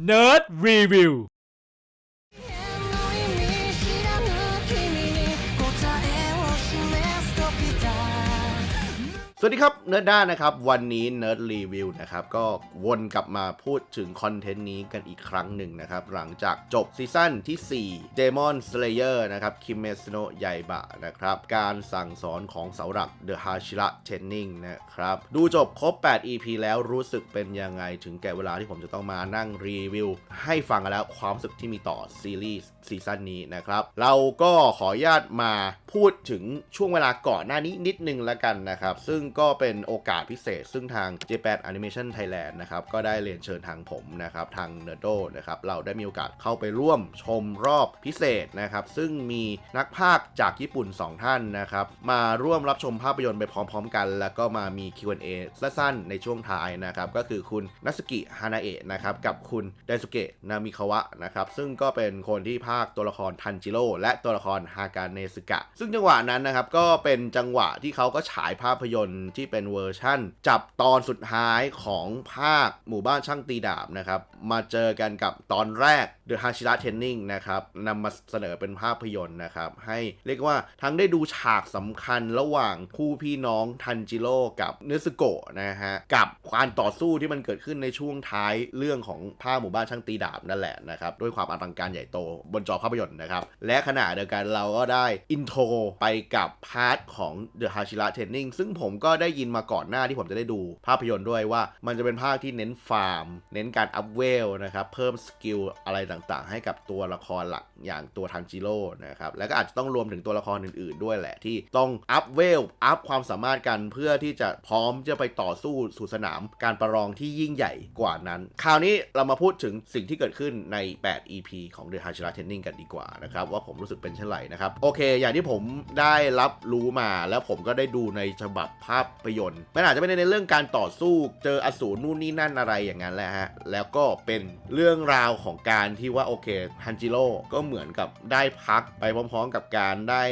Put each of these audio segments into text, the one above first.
Nerd Review สวัสดีครับเนิร์ดด้านะครับ วันนี้เนิร์ดรีวิวนะครับ ก็วนกลับมาพูดถึงคอนเทนต์นี้กันอีกครั้งหนึ่งนะครับ หลังจากจบซีซั่นที่ 4 Demon Slayer นะครับคิเมสโนะไยบะนะครับ การสั่งสอนของเสาหลัก The Hashira Training นะครับ ดูจบครบ 8 EP แล้วรู้สึกเป็นยังไงถึงแก่เวลาที่ผมจะต้องมานั่งรีวิว ให้ฟังกันแล้วความรู้สึกที่มีต่อซีรีส์ซีซั่นนี้นะครับเราก็ขออนุญาตมา พูดถึงช่วงเวลาก่อนหน้านี้นิดนึงแล้วกันนะครับ ซึ่งก็เป็นโอกาสพิเศษ ซึ่งทาง Japan Animation Thailand นะครับก็ได้เรียนเชิญทางผมนะครับทาง Nerdo นะครับเราได้มีโอกาสเข้าไปร่วมชมรอบพิเศษนะครับ ซึ่งมีนักพากย์จากญี่ปุ่น 2 ท่านนะครับ มาร่วมรับชมภาพยนตร์ไปพร้อม ๆ กัน แล้วก็มามี Q&A สั้นๆในช่วงท้ายนะครับ ก็คือคุณนัสกิฮานาเอะนะครับกับคุณไดสุเกะนามิคาวะนะครับซึ่งก็เป็นคนที่พากย์ตัวละครทันจิโร่และตัวละครฮากาเนสึกะซึ่งจังหวะนั้นนะครับก็เป็นจังหวะที่เขาก็ฉายภาพยนตร์ที่เป็นเวอร์ชั่น จับตอนสุดท้ายของภาคหมู่บ้านช่างตีดาบนะครับมาเจอกันกับตอนแรก The Hashira Training นะครับนำมาเสนอเป็นภาพยนตร์นะครับให้เรียกว่าทั้งได้ดูฉากสำคัญระหว่างคู่พี่น้องทันจิโร่กับเนสโกะนะฮะกับการต่อสู้ที่มันเกิดขึ้นในช่วงท้ายเรื่องของภาคหมู่บ้านช่างตีดาบนั่นแหละนะครับด้วยความอลังการใหญ่โตบนจอภาพยนตร์นะครับและขณะเดียวกันเราก็ได้อินโทรไปกับพาร์ทของ The Hashira Training ซึ่งผมก็ได้ยินมาก่อนหน้าที่ผมจะได้ดูภาพยนตร์ด้วยว่ามันจะเป็นภาคที่เน้นฟาร์ม เน้นการอัพเวลนะครับ เพิ่มสกิลอะไรต่างๆ ให้กับตัวละครหลักอย่างตัวทันจิโร่นะครับ แล้วก็อาจจะต้องรวมถึงตัวละครอื่นๆ ด้วยแหละที่ต้องอัพเวลอัพความสามารถกันเพื่อที่จะพร้อมจะไปต่อสู้สู่สนามการประลองที่ยิ่งใหญ่กว่านั้น คราวนี้เรามาพูดถึงสิ่งที่เกิดขึ้นใน 8 EP ของ The Hashira Training กันดีกว่านะครับว่าผมรู้สึกเป็นเช่นไรนะครับโอเค อย่างที่ผมได้รับรู้มาแล้วผมก็ได้ดูในฉบับภาพยนตร์มันอาจจะไม่ได้ในเรื่องการต่อสู้เจออสูรนู่นนี่นั่นอะไรอย่างนั้นแหละฮะ แล้วก็เป็นเรื่องราวของการที่ว่าโอเคฮันจิโร่ก็เหมือนกับได้พักไปพร้อมๆ กับการได้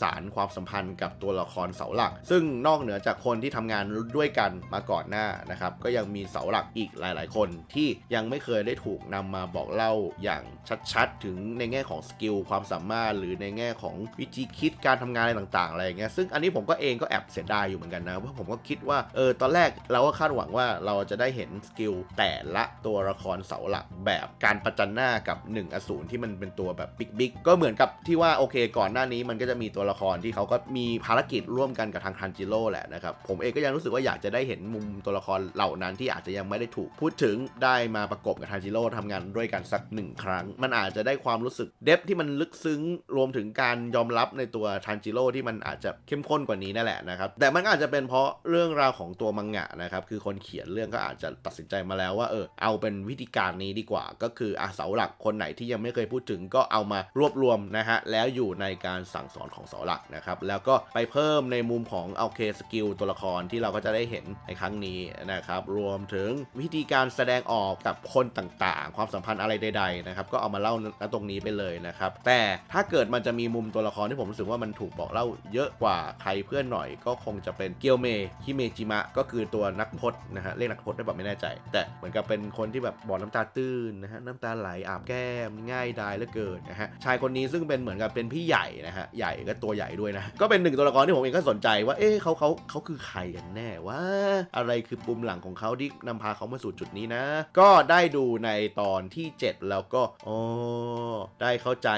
สารความสัมพันธ์กับตัวละครเสาหลัก ซึ่งนอกเหนือจากคนที่ทำงานด้วยกันมาก่อนหน้านะครับ ก็ยังมีเสาหลักอีกหลาย ๆ คนที่ยังไม่เคยได้ถูกนำมาบอกเล่าอย่างชัดๆ ถึงในแง่ของสกิลความสามารถ หรือในแง่ของวิธีคิดการทำงานอะไรต่างๆอะไรอย่างเงี้ยซึ่งอันนี้ผมก็เองก็แอบเสียดายอยู่เหมือนกันนะเพราะผมก็คิดว่าเออตอนแรกเราก็คาดหวังว่าเราจะได้เห็นสกิลแต่ละตัวละครเสาหลักแบบการประจันหน้ากับ1อสูรที่มันเป็นตัวแบบบิ๊กๆก็เหมือนกับที่ว่าโอเค ก่อนหน้านี้มันก็จะมีตัวละครที่เขาก็มีภารกิจร่วมกันกับทางทันจิโร่แหละนะครับผมเองก็ยังรู้สึกว่าอยากจะได้เห็นมุมตัวละครเหล่านั้นที่อาจจะยังไม่ได้ถูกพูดถึงได้มาประกบกับทันจิโร่ทำงานด้วยกันสักหนึ่งครั้ง มันอาจจะได้ความรู้สึกเดฟที่มันลึกซึ้งรวมถึงการยอมรับในตัวทันจิโร่ที่มันอาจจะเข้มข้นกว่านี้นั่นแหละนะครับ แต่มันก็อาจจะเป็นเพราะเรื่องราวของตัวมังงะนะครับ คือคนเขียนเรื่องก็อาจจะตัดสินใจมาแล้วว่าเออเอาเป็นวิธีการนี้ดีกว่า ก็คืออาเสาหลักคนไหนที่ยังไม่เคยพูดถึงก็เอามารวบรวมนะฮะแล้วอยู่ในการสั่งสอนของเสาหลักนะครับแล้วก็ไปเพิ่มในมุมของโอเคสกิลตัวละครที่เราก็จะได้เห็นในครั้งนี้นะครับรวมถึงวิธีการแสดงออกกับคนต่างๆ ความสัมพันธ์อะไรใดๆนะครับก็เอามาเล่าณตรงนี้ไปเลยนะครับแต่ถ้าเกิดมันจะมีมุมตัวละครที่ผมรู้สึกว่ามันถูกบอกเล่าเยอะกว่าใครเพื่อนหน่อยก็คงจะเป็นเกียวเมฮิเมจิมะก็คือตัวนักพจน์นะฮะเรียกนักพจน์ได้แบบไม่แน่ใจ แต่เหมือนกับเป็นคนที่แบบบอกน้ำตาตื้นนะฮะน้ำตาไหลอาบแก้มง่ายดายเหลือเกินนะฮะชายคนนี้ซึ่งเป็นเหมือนกับเป็นพี่ใหญ่นะฮะใหญ่ก็ตัวใหญ่ด้วยนะก็เป็นหนึ่งตัวละครที่ผมเองก็สนใจว่าเอ๊ะเขาเขาเขาคือใครกันแน่ว่าอะไรคือปุ่มหลังของเขาที่นำพาเขามาสู่จุดนี้นะ ก็ได้ดูในตอนที่ 7 แล้วก็อ๋อได้เข้าใจ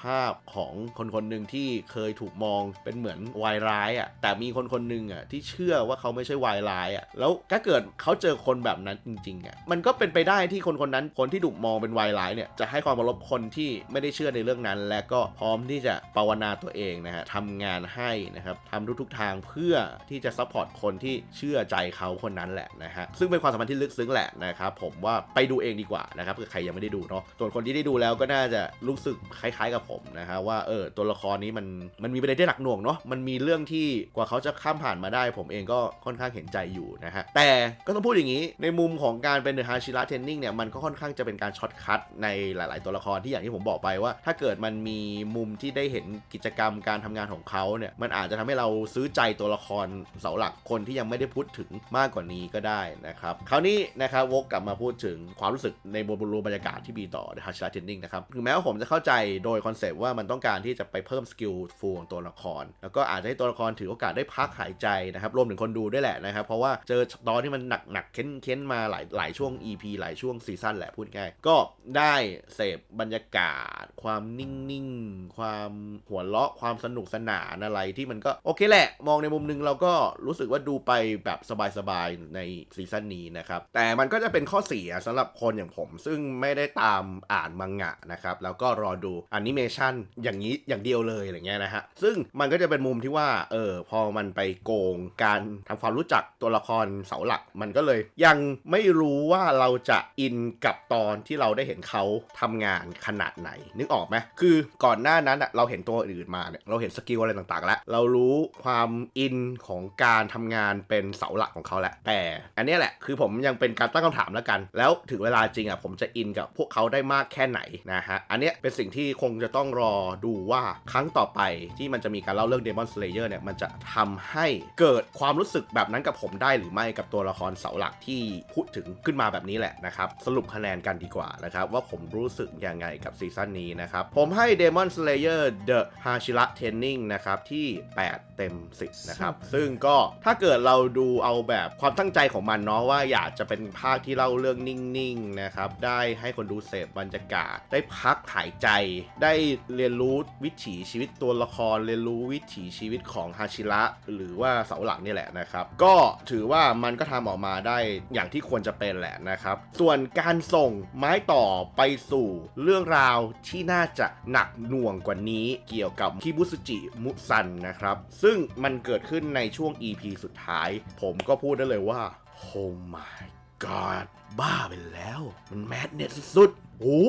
ภาพของคนคนหนึ่งที่เคยถูกมองเป็นเหมือนวายร้ายอะแต่มีคนคนหนึ่งอะที่เชื่อว่าเขาไม่ใช่วายร้ายอะแล้วถ้าเกิดเขาเจอคนแบบนั้นจริงๆอะมันก็เป็นไปได้ที่คนคนนั้นคนที่ถูกมองเป็นวายร้ายเนี่ยจะให้ความเคารพคนที่ไม่ได้เชื่อในเรื่องนั้น และก็พร้อมที่จะภาวนาตัวเองนะฮะทำงานให้นะครับทำทุกๆทางเพื่อที่จะซัพพอร์ตคนที่เชื่อใจเขาคนนั้นแหละนะฮะซึ่งเป็นความสัมพันธ์ที่ลึกซึ้งแหละนะครับผมว่าไปดูเองดีกว่านะครับคือใครยังไม่ได้ดูเนาะส่วนคนที่ได้ดูแล้วก็น่าจะรู้สึกคล้าย ๆ กับผมนะฮะว่าเออตัวละครนี้มันมันมีประเด็นที่หนักหน่วงเนาะมันมีเรื่องที่กว่าเขาจะข้ามผ่านมาได้ ผมเองก็ค่อนข้างเห็นใจอยู่นะฮะแต่ก็ต้องพูดอย่างนี้ ในมุมของการเป็นเดอะฮาชิระเทนนิ่งเนี่ยมันก็ค่อนข้างจะเป็นการช็อตคัทในหลาย ๆ ตัวละครที่อย่างที่ผมบอกไปว่า ถ้าเกิดมันมีมุมที่ได้เห็นกิจกรรมการทำงานของเขาเนี่ยมันอาจจะทำให้เราซื้อใจตัวละครเสาหลักคนที่ยังไม่ได้พูดถึงมากกว่านี้ก็ได้นะครับคราวนี้นะครับวกกลับมาพูดถึงความรู้สึกในบนรวมบรรยากาศที่มีต่อ The Hashira Training นะครับถึงแม้ว่าผมจะเข้าใจโดยคอนเซปต์ว่ามันต้องการที่จะไปเพิ่มสกิลฟูของตัวละคร แล้วก็อาจจะให้ตัวละครถือโอกาสได้พักหายใจนะครับรวมถึงคนดูด้วยแหละนะครับ เพราะว่าเจอตอนที่มันหนักหนักๆเค้นเค้นๆมาหลายหลายช่วง EP หลายช่วงซีซั่นแหละพูดง่ายก็ได้เสพบรรยากาศ ความนิ่งๆ ความหัวเราะความสนุกสนานอะไรที่มันก็โอเคแหละ มองในมุมหนึงเราก็รู้สึกว่าดูไปแบบสบายๆในซีซั่นนี้นะครับ แต่มันก็จะเป็นข้อเสียสำหรับคนอย่างผม ซึ่งไม่ได้ตามอ่านมังงะนะครับแล้วก็รอดูอนิเมชันอย่างนี้อย่างเดียวเลยอะไรเงี้ยนะฮะ ซึ่งมันก็จะเป็นมุมที่ว่า เออ พอมันไปโกงการทำความรู้จักตัวละครเสาหลัก มันก็เลยยังไม่รู้ว่าเราจะอินกับตอนที่เราได้เห็นเขาทำงานขนาดไหน นึกออกไหมคือก่อนหน้านั้นเราเห็นตัวอื่นมาเนี่ย เราเห็นสกิลอะไรต่างๆ แล้ว เรารู้ความอินของการทำงานเป็นเสาหลักของเขาแหละแต่อันนี้แหละ คือผมยังเป็นการตั้งคำถามแล้วกัน แล้วถึงเวลาจริงอะผมจะอินกับพวกเขาได้มากแค่ไหนนะฮะ อันเนี้ยเป็นสิ่งที่คงจะต้องรอดูว่าครั้งต่อไปที่มันจะมีการเล่าเรื่อง Demon Slayer เนี่ยมันจะทำให้เกิดความรู้สึกแบบนั้นกับผมได้หรือไม่กับตัวละครเสาหลักที่พูดถึงขึ้นมาแบบนี้แหละนะครับ สรุปคะแนนกันดีกว่านะครับ ว่าผมรู้สึกยังไงกับซีซั่นนี้นะครับ ผมให้ Demon Slayer The Hashira Training นะครับ ที่ 8 เต็ม 10 นะครับ ซึ่งก็ถ้าเกิดเราดูเอาแบบความตั้งใจของมันเนาะว่าอยากจะเป็นภาคที่เล่าเรื่องนิ่งๆนะครับได้ให้คนดูเสพบรรยากาศ ได้พักหายใจ ได้เรียนรู้วิถีชีวิตตัวละครเรียนรู้วิถีชีวิตของฮาชิระหรือว่าเสาหลักนี่แหละนะครับ ก็ถือว่ามันก็ทำออกมาได้อย่างที่ควรจะเป็นแหละนะครับ ส่วนการส่งไม้ต่อไปสู่เรื่องราวที่น่าจะหนักหน่วงกว่านี้เกี่ยวกับคิบุสจิมุซันนะครับ ซึ่งมันเกิดขึ้นในช่วง EP สุดท้าย ผมก็พูดได้เลยว่า Oh my god บ้าไปแล้ว มันแมดเน็ตสุดๆโอ้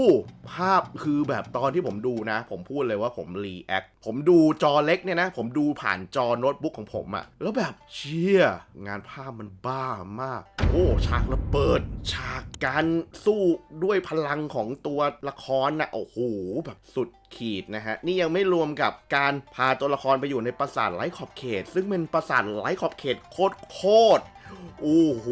ภาพคือแบบตอนที่ผมดูนะ ผมพูดเลยว่าผมรีแอคผมดูจอเล็กเนี่ยนะ ผมดูผ่านจอโน้ตบุ๊กของผมอะแล้วแบบเชี่ย งานภาพมันบ้ามาก โอ้ฉากระเบิด ฉากการสู้ด้วยพลังของตัวละครนะโอ้โหแบบสุดขีดนะฮะ นี่ยังไม่รวมกับการพาตัวละครไปอยู่ในปราสาทไร้ขอบเขต ซึ่งเป็นปราสาทไร้ขอบเขตโคตรโคตรโอ้โห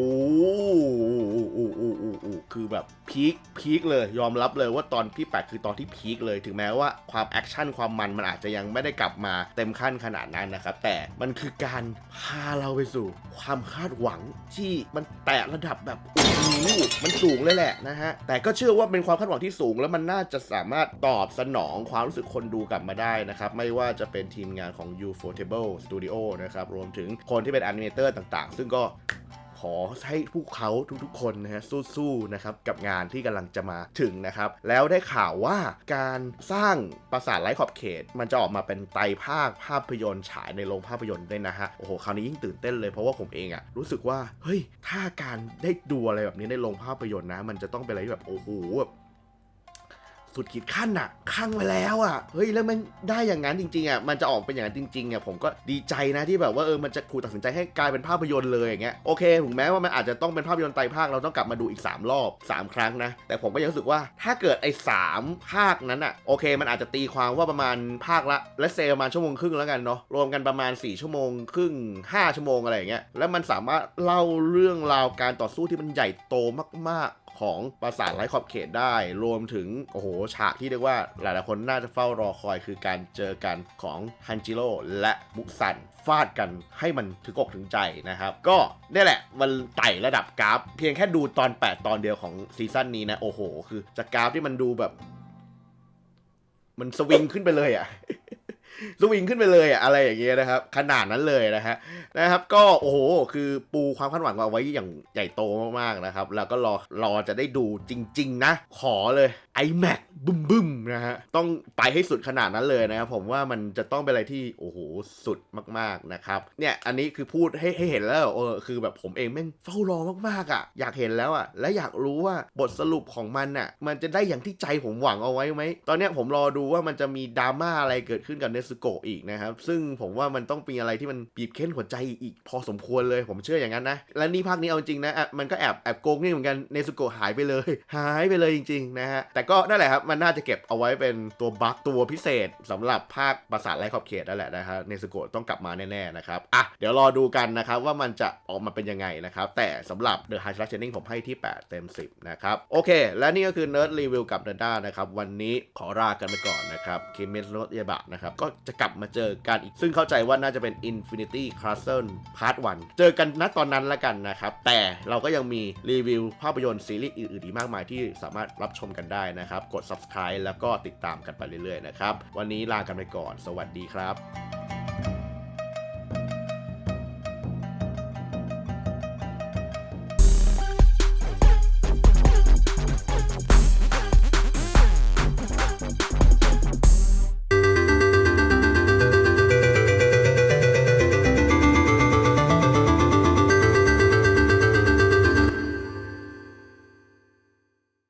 คือแบบพีคพีคเลยยอมรับเลยว่าตอนที่ 8 คือตอนที่พีคเลยถึงแม้ว่าความแอคชั่นความมันมันอาจจะยังไม่ได้กลับมาเต็มขั้นขนาดนั้นนะครับ แต่มันคือการพาเราไปสู่ ความคาดหวังที่มันแตะระดับแบบโอ้โหมันสูงเลยแหละนะฮะแต่ก็เชื่อว่าเป็นความคาดหวังที่สูง แล้วมันน่าจะสามารถตอบสนองความรู้สึกคนดูกลับมาได้นะครับไม่ว่าจะเป็นทีมงานของ Ufotable Studio นะครับรวมถึงคนที่เป็นแอนิเมเตอร์ต่างๆ ซึ่งก็ ขอให้พวกเขาทุกๆ คนนะฮะสู้ๆนะครับกับงานที่กำลังจะมาถึงนะครับ แล้วได้ข่าวว่าการสร้างปราสาทไร้ขอบเขต มันจะออกมาเป็นไตรภาคภาพยนตร์ฉายในโรงภาพยนตร์ด้วยนะฮะโอ้โหคราวนี้ยิ่งตื่นเต้นเลยเพราะว่าผมเองอะรู้สึกว่าเฮ้ยถ้าการได้ดูอะไรแบบนี้ในโรงภาพยนตร์นะ มันจะต้องเป็นอะไรที่แบบโอ้โหแบบ สุดขีดขั้นอะข้างไปแล้วอะเฮ้ยแล้วมันได้อย่างนั้นจริงๆอะมันจะออกเป็นอย่างนั้นจริงๆอะผมก็ดีใจนะที่แบบว่าเออมันจะครูตัดสินใจให้กลายเป็นภาพยนตร์เลยอย่างเงี้ยโอเคถึงแม้ว่ามันอาจจะต้องเป็นภาพยนตร์ไตรภาคเราต้องกลับมาดูอีก 3 รอบ 3 ครั้งนะ แต่ผมก็ยังรู้สึกว่าถ้าเกิดไอ้สามภาคนั้นอะโอเค มันอาจจะตีความว่าประมาณภาคละและเซลประมาณชั่วโมงครึ่งแล้วกันเนาะรวมกันประมาณ 4 ชั่วโมงครึ่ง 5 ชั่วโมงอะไรอย่างเงี้ยแล้วมันสามารถเล่าเรื่องราวการต่อสู้ที่มันใหญ่โตมาก ๆ ของปราสาทไร้ขอบเขตได้ รวมถึงโอ้โหฉากที่เรียกว่าหลายๆคนน่าจะเฝ้ารอคอยคือการเจอกันของฮันจิโร่และมุซันฟาดกันให้มันถึงอกถึงใจนะครับ ก็นี่แหละมันไต่ระดับกราฟ เพียงแค่ดูตอน 8 ตอนเดียวของซีซั่นนี้นะ โอ้โห คือจากกราฟที่มันดูแบบ มันสวิงขึ้นไปเลยอะ สวิงขึ้นไปเลยอะอะไรอย่างเงี้ยนะครับ ขนาดนั้นเลยนะฮะนะครับ ก็โอ้โหคือปูความคาดหวังเอาไว้อย่างใหญ่โตมากๆนะครับ แล้วก็รอรอจะได้ดูจริง ๆ นะ ขอเลย iMac บึ้มบึ้ม นะฮะต้องไปให้สุดขนาดนั้นเลยนะครับผมว่ามันจะต้องเป็นอะไรที่โอ้โหสุดมากๆนะครับเนี่ยอันนี้คือพูดให้ให้เห็นแล้วเออคือแบบผมเองแม่งเฝ้ารอมากๆอะอยากเห็นแล้วอะและอยากรู้ว่าบทสรุปของมันอะมันจะได้อย่างที่ใจผมหวังเอาไว้ไหมตอนเนี้ยผมรอดูว่ามันจะมีดราม่าอะไรเกิดขึ้นกับเนสุโกะอีกนะครับซึ่งผมว่ามันต้องมีอะไรที่มันบีบเค้นหัวใจอีก พอสมควรเลยผมเชื่ออย่างนั้นนะและนี่ภาคนี้เอาจริงนะมันก็แอบแอบโกงนี่เหมือนกันเนซุโกะหายไปเลย หายไปเลยจริงๆนะฮะแต่ก็นั่นแหละครับมันน่าจะเก็บเอาไว้เป็นตัวบั๊กตัวพิเศษสำหรับภาคปราสาทไร้ขอบเขตนั่นแหละนะฮะเนซุโกะต้องกลับมาแน่ๆนะครับอะเดี๋ยวรอดูกันนะครับว่ามันจะออกมาเป็นยังไงนะครับ แต่สำหรับ The High Slash Training ผมให้ที่ 8 เต็ม 10 นะครับ โอเค และนี่ก็คือ Nerd Review กับ n e r d a นะครับ วันนี้ขอลากันไปก่อนนะครับเคมิสโนตเยบะนะครับ ก็จะกลับมาเจอกันอีก ซึ่งเข้าใจว่าน่าจะเป็น Infinity Castle Part 1 เจอกันณตอนนั้นละกันนะครับ แต่เราก็ยังมีรีวิวภาพยนตร์ซีรีส์อื่นๆอีกมากมายที่สามารถรับชมกันได้นะครับกด subscribe แล้วก็ติดตามกันไปเรื่อยๆนะครับ วันนี้ลากันไปก่อน สวัสดีครับ